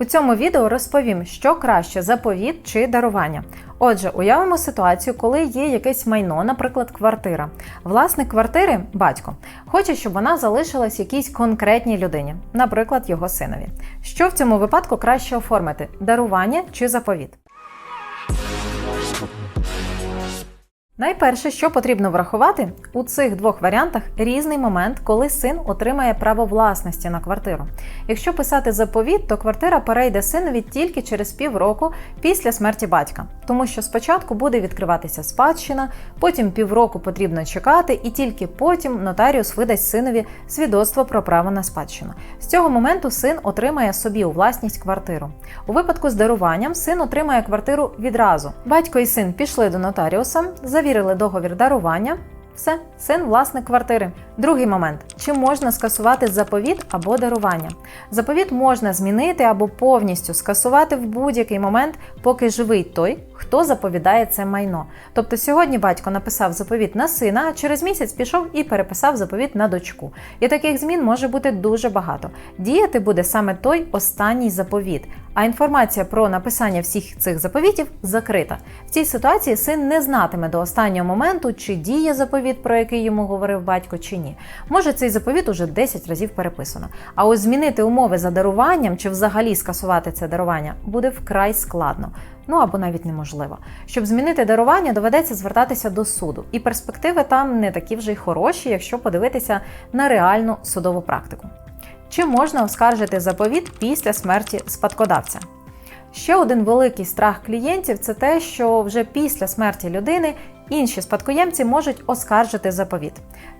У цьому відео розповім, що краще заповіт чи дарування. Отже, уявимо ситуацію, коли є якесь майно, наприклад, квартира. Власник квартири, батько, хоче, щоб вона залишилась якійсь конкретній людині, наприклад, його синові. Що в цьому випадку краще оформити: дарування чи заповіт? Найперше, що потрібно врахувати, у цих двох варіантах різний момент, коли син отримає право власності на квартиру. Якщо писати заповіт, то квартира перейде синові тільки через півроку після смерті батька, тому що спочатку буде відкриватися спадщина, потім півроку потрібно чекати, і тільки потім нотаріус видасть синові свідоцтво про право на спадщину. З цього моменту син отримає собі у власність квартиру. У випадку з даруванням син отримає квартиру відразу. Батько і син пішли до нотаріуса, завірили договір дарування. Все, син власник квартири. Другий момент: чи можна скасувати заповіт або дарування? Заповіт можна змінити або повністю скасувати в будь-який момент, поки живий той, хто заповідає це майно. Тобто сьогодні батько написав заповіт на сина, а через місяць пішов і переписав заповіт на дочку. І таких змін може бути дуже багато. Діяти буде саме той останній заповіт. А інформація про написання всіх цих заповітів закрита. В цій ситуації син не знатиме до останнього моменту, чи діє заповіт, про який йому говорив батько, чи ні. Може, цей заповіт уже 10 разів переписано. А ось змінити умови за даруванням чи взагалі скасувати це дарування буде вкрай складно. Ну або навіть неможливо. Щоб змінити дарування, доведеться звертатися до суду, і перспективи там не такі вже й хороші, якщо подивитися на реальну судову практику. Чи можна оскаржити заповіт після смерті спадкодавця? Ще один великий страх клієнтів це те, що вже після смерті людини інші спадкоємці можуть оскаржити заповіт.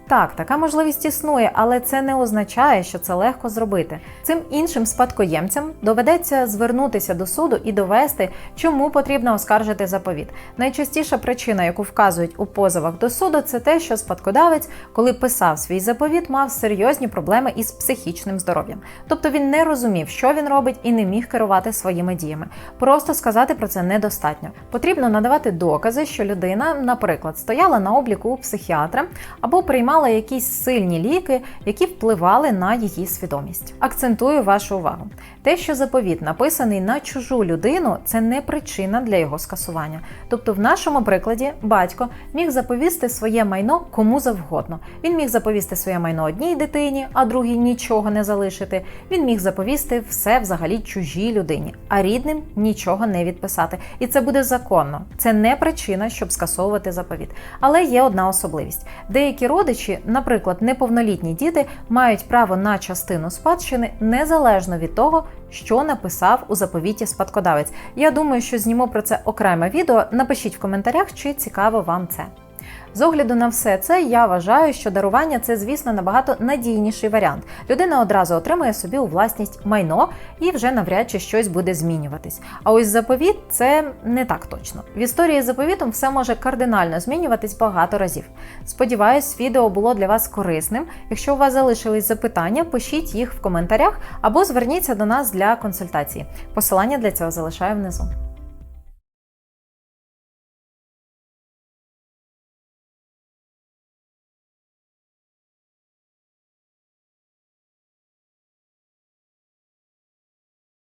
Так, така можливість існує, але це не означає, що це легко зробити. Цим іншим спадкоємцям доведеться звернутися до суду і довести, чому потрібно оскаржити заповіт. Найчастіша причина, яку вказують у позовах до суду, це те, що спадкодавець, коли писав свій заповіт, мав серйозні проблеми із психічним здоров'ям. Тобто він не розумів, що він робить, і не міг керувати своїми діями. Просто сказати про це недостатньо. Потрібно надавати докази, що людина, наприклад, стояла на обліку у психіатра або приймала якісь сильні ліки, які впливали на її свідомість. Акцентую вашу увагу. Те, що заповіт написаний на чужу людину, це не причина для його скасування. Тобто, в нашому прикладі батько міг заповісти своє майно кому завгодно. Він міг заповісти своє майно одній дитині, а другій нічого не залишити. Він міг заповісти все взагалі чужій людині, а рідним нічого не відписати. І це буде законно. Це не причина, щоб скасовувати заповіт. Але є одна особливість: деякі родичі, наприклад, неповнолітні діти, мають право на частину спадщини незалежно від того, що написав у заповіті спадкодавець. Я думаю, що зніму про це окреме відео. Напишіть в коментарях, чи цікаво вам це. З огляду на все це, я вважаю, що дарування це, звісно, набагато надійніший варіант. Людина одразу отримує собі у власність майно і вже навряд чи щось буде змінюватись. А ось заповіт це не так точно. В історії з заповітом все може кардинально змінюватись багато разів. Сподіваюсь, відео було для вас корисним. Якщо у вас залишились запитання, пишіть їх в коментарях або зверніться до нас для консультації. Посилання для цього залишаю внизу.